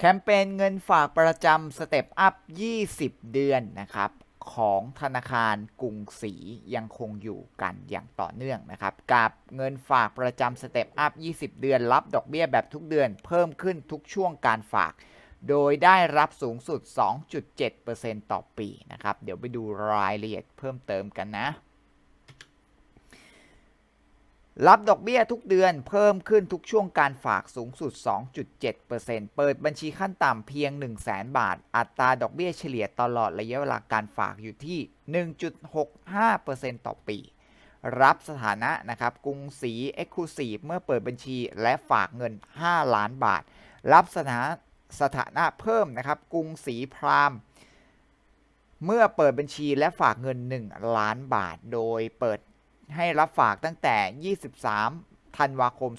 แคมเปญเงินฝากประจำสเต็ปอัพ 20 เดือนนะครับ ของธนาคารกรุงศรียังคงอยู่กันอย่างต่อเนื่องนะครับ กับเงินฝากประจำสเต็ปอัพ 20 เดือน รับดอกเบี้ยแบบทุกเดือน เพิ่มขึ้นทุกช่วงการฝาก โดยได้รับสูงสุด 2.7%ต่อปีนะครับ เดี๋ยวไปดูรายละเอียดเพิ่มเติมกันนะ รับดอกเบี้ยทุกเดือนเพิ่มขึ้นทุกช่วงการฝากสูงสุด 2.7%เปิดบัญชีขั้นต่ำเพียง 1 0 0 0 0 0 บาท อัตราดอกเบี้ยเฉลี่ยตลอดระยะเวลาการฝากอยู่ที่ 1.65%ต่อปี รับสถานะนะครับกรุงศรี Exclusive เมื่อเปิดบัญชีและฝากเงิน 5 ล้านบาท รับสถานะสถานะเพิ่มนะครับกรุงศรีพรามเมื่อเปิดบัญชีและฝากเงิน 1 ล้านบาท โดยเปิด ให้รับฝากตั้งแต่ 23 ธันวาคม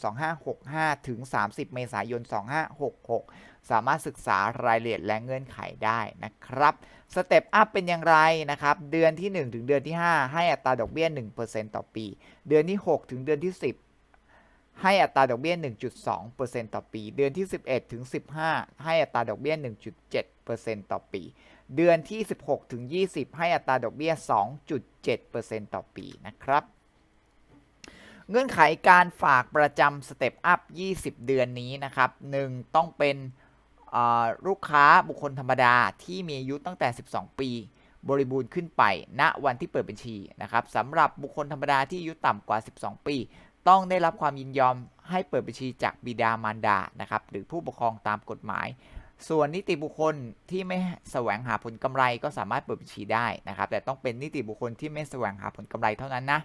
2565 ถึง 30 เมษายน 2566 สามารถศึกษารายละเอียดและเงื่อนไขได้นะครับ สเต็ปอัพเป็นอย่างไรนะครับ เดือนที่ 1 ถึงเดือนที่ 5 ให้อัตราดอกเบี้ย 1%ต่อปี เดือนที่ 6 ถึงเดือนที่ 10ให้อัตราดอกเบี้ย 1.2%ต่อปี เดือนที่ 11 ถึง 15 ให้อัตราดอกเบี้ย 1.7%ต่อปี เดือนที่ 16 ถึง 20 ให้อัตราดอกเบี้ย 2.7%ต่อปีนะครับ เงื่อนไขการฝากประจำสเต็ปอัพ 20 เดือนนี้นะครับ 1. ต้องเป็นลูกค้าบุคคลธรรมดาที่มีอายุตั้งแต่ 12 ปี บริบูรณ์ขึ้นไป ณ วันที่เปิดบัญชีนะครับสำหรับบุคคลธรรมดาที่อายุต่ำกว่า 12 ปี ต้องได้รับความยินยอมให้เปิดบัญชีจากบิดามารดา นะครับ หรือผู้ปกครองตามกฎหมาย ส่วนนิติบุคคลที่ไม่แสวงหาผลกำไรก็สามารถเปิดบัญชีได้นะครับ แต่ต้องเป็นนิติบุคคลที่ไม่แสวงหาผลกำไรเท่านั้นนะ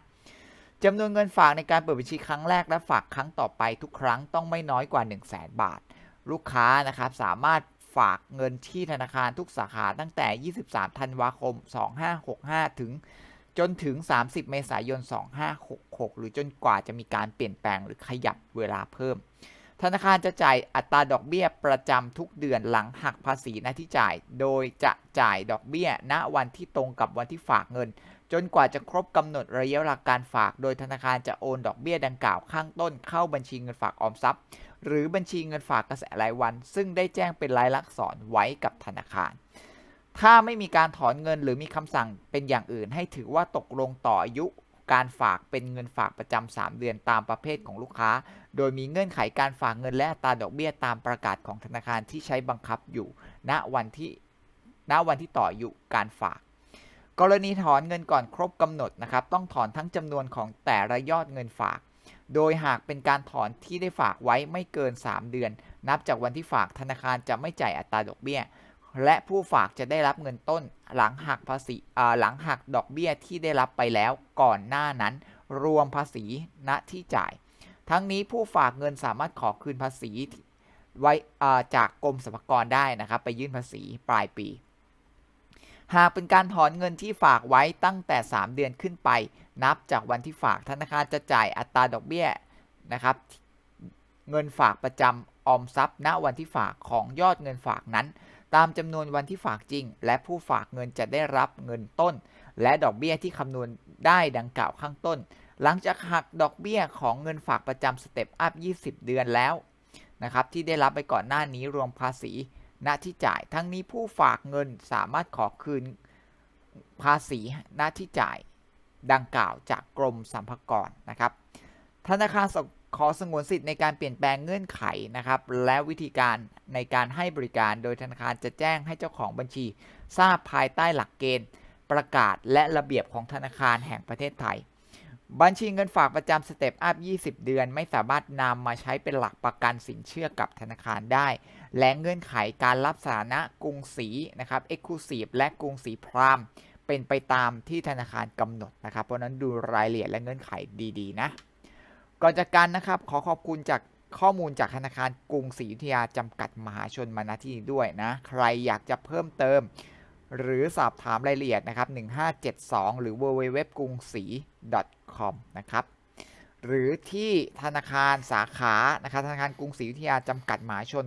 จำนวนเงินฝากในการเปิดบัญชีครั้งแรกและฝากครั้งต่อไปทุกครั้งต้องไม่น้อยกว่า 1 0 0 0 0แบาท ลูกค้านะครับสามารถฝากเงินที่ธนาคารทุกสาขาตั้งแต่ 23 ธันวาคม 2565 ถึงจนถึง 30 เมษายน 2566 หรือจนกว่าจะมีการเปลี่ยนแปลงหรือขยับเวลาเพิ่ม ธนาคารจะจ่ายอัตราดอกเบี้ยประจำทุกเดือนหลังหักภาษีหน้าที่จ่าย โดยจะจ่ายดอกเบี้ยณวันที่ตรงกับวันที่ฝากเงิน จนกว่าจะครบกำหนดระยะเวลาการฝาก โดยธนาคารจะโอนดอกเบี้ยดังกล่าวข้างต้นเข้าบัญชีเงินฝากออมทรัพย์ หรือบัญชีเงินฝากกระแสรายวัน ซึ่งได้แจ้งเป็นลายลักษณ์อักษรไว้กับธนาคาร ถ้าไม่มีการถอนเงินหรือมีคำสั่งเป็นอย่างอื่น ให้ถือว่าตกลงต่ออายุการฝากเป็นเงินฝากประจำ 3 เดือนตามประเภทของลูกค้า โดยมีเงื่อนไขการฝากเงินและอัตราดอกเบี้ยตามประกาศของธนาคารที่ใช้บังคับอยู่ ณ วันที่ ณ วันที่ต่ออายุการฝาก กรณีถอนเงินก่อนครบกำหนดนะครับ ต้องถอนทั้งจำนวนของแต่ละยอดเงินฝาก โดยหากเป็นการถอนที่ได้ฝากไว้ไม่เกิน 3 เดือน นับจากวันที่ฝากธนาคารจะไม่จ่ายอัตราดอกเบี้ย และผู้ฝากจะได้รับเงินต้น หลังหักภาษีหลังหักดอกเบี้ยที่ได้รับไปแล้วก่อนหน้านั้น รวมภาษีณที่จ่าย ทั้งนี้ผู้ฝากเงินสามารถขอคืนภาษีไว้จากกรมสรรพากรได้นะครับ ไปยื่นภาษีปลายปี หากเป็นการถอนเงินที่ฝากไว้ตั้งแต่ 3 เดือนขึ้นไป นับจากวันที่ฝากธนาคารจะจ่ายอัตราดอกเบี้ยนะครับเงินฝากประจำออมทรัพย์ ณวันที่ฝากของยอดเงินฝากนั้น ตามจำนวนวันที่ฝากจริง และผู้ฝากเงินจะได้รับเงินต้น และดอกเบี้ยที่คำนวณได้ดังกล่าวข้างต้น หลังจากหักดอกเบี้ยของเงินฝากประจำสเต็ปอัพ 20 เดือนแล้วนะครับที่ได้รับไปก่อนหน้านี้รวมภาษี ณที่จ่าย ทั้งนี้ผู้ฝากเงินสามารถขอคืนภาษีณที่จ่ายดังกล่าวจากกรมสรรพากรนะครับ ธนาคารขอสงวนสิทธิ์ในการเปลี่ยนแปลงเงื่อนไขนะครับ และวิธีการในการให้บริการ โดยธนาคารจะแจ้งให้เจ้าของบัญชี ทราบภายใต้หลักเกณฑ์ ประกาศและระเบียบของธนาคารแห่งประเทศไทย บัญชีเงินฝากประจำสเต็ปอัพ 20 เดือน ไม่สามารถนำมาใช้เป็นหลักประกันสินเชื่อกับธนาคารได้ และเงื่อนไขการรับสถานะกรุงศรีนะครับ Exclusive และกรุงศรีพรามเป็นไปตามที่ธนาคารกำหนดนะครับ เพราะนั้นดูรายละเอียดและเงื่อนไขดีๆนะ ก่อนจากกันนะครับขอขอบคุณจากข้อมูลจากธนาคารกรุงศรีอยุธยาจำกัดมหาชนมาณที่นี้ด้วยนะ ใครอยากจะเพิ่มเติม หรือสอบถามรายละเอียดนะครับ 1572 หรือ www กรุงศรี .com นะครับหรือที่ธนาคารสาขานะครับธนาคารกรุงศรีอยุธยาจำกัดมหาชน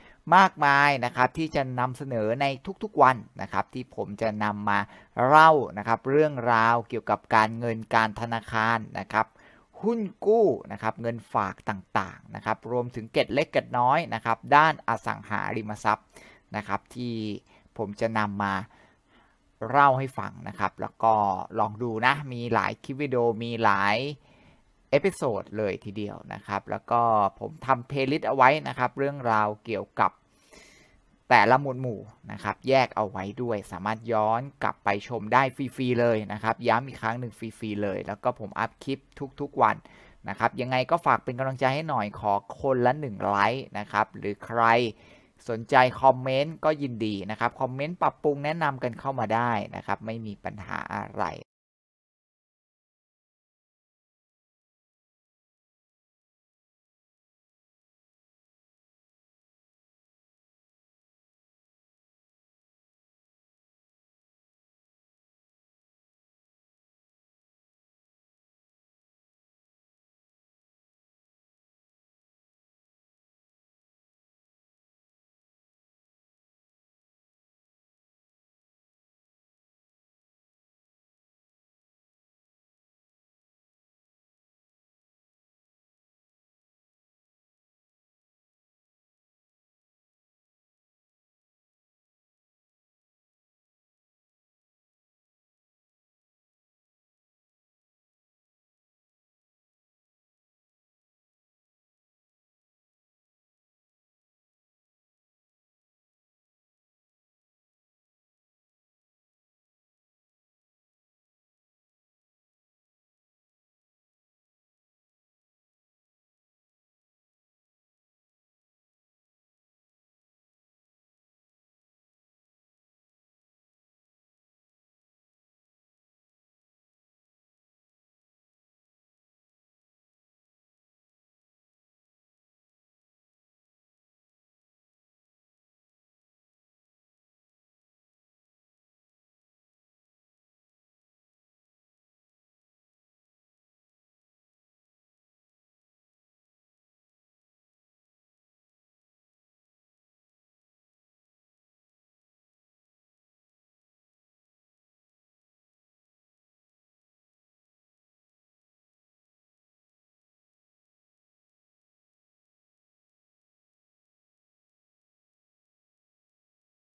มากมายนะครับที่จะนำเสนอในทุกๆวันนะครับที่ผมจะนำมาเล่านะครับเรื่องราวเกี่ยวกับการเงินการธนาคารนะครับหุ้นกู้นะครับเงินฝากต่างๆนะครับรวมถึงเก็ดเล็กเก็ดน้อยนะครับด้านอสังหาริมทรัพย์นะครับที่ผมจะนำมาเล่าให้ฟังนะครับ แล้วก็ลองดูนะ มีหลายคลิปวิดีโอมีหลายเอพิโซดเลยทีเดียวนะครับ แล้วก็ผมทำเพลย์ลิสต์เอาไว้นะครับ เรื่องราวเกี่ยวกับ แต่ละหมวดหมู่นะครับแยกเอาไว้ด้วย สามารถย้อนกลับไปชมได้ฟรีๆเลยนะครับ ย้ำอีกครั้งหนึ่งฟรีๆเลย แล้วก็ผมอัพคลิปทุกๆวันนะครับ ยังไงก็ฝากเป็นกำลังใจให้หน่อยขอคนละหนึ่งไลค์นะครับ หรือใครสนใจคอมเมนต์ก็ยินดีนะครับ คอมเมนต์ปรับปรุงแนะนำกันเข้ามาได้นะครับ ไม่มีปัญหาอะไร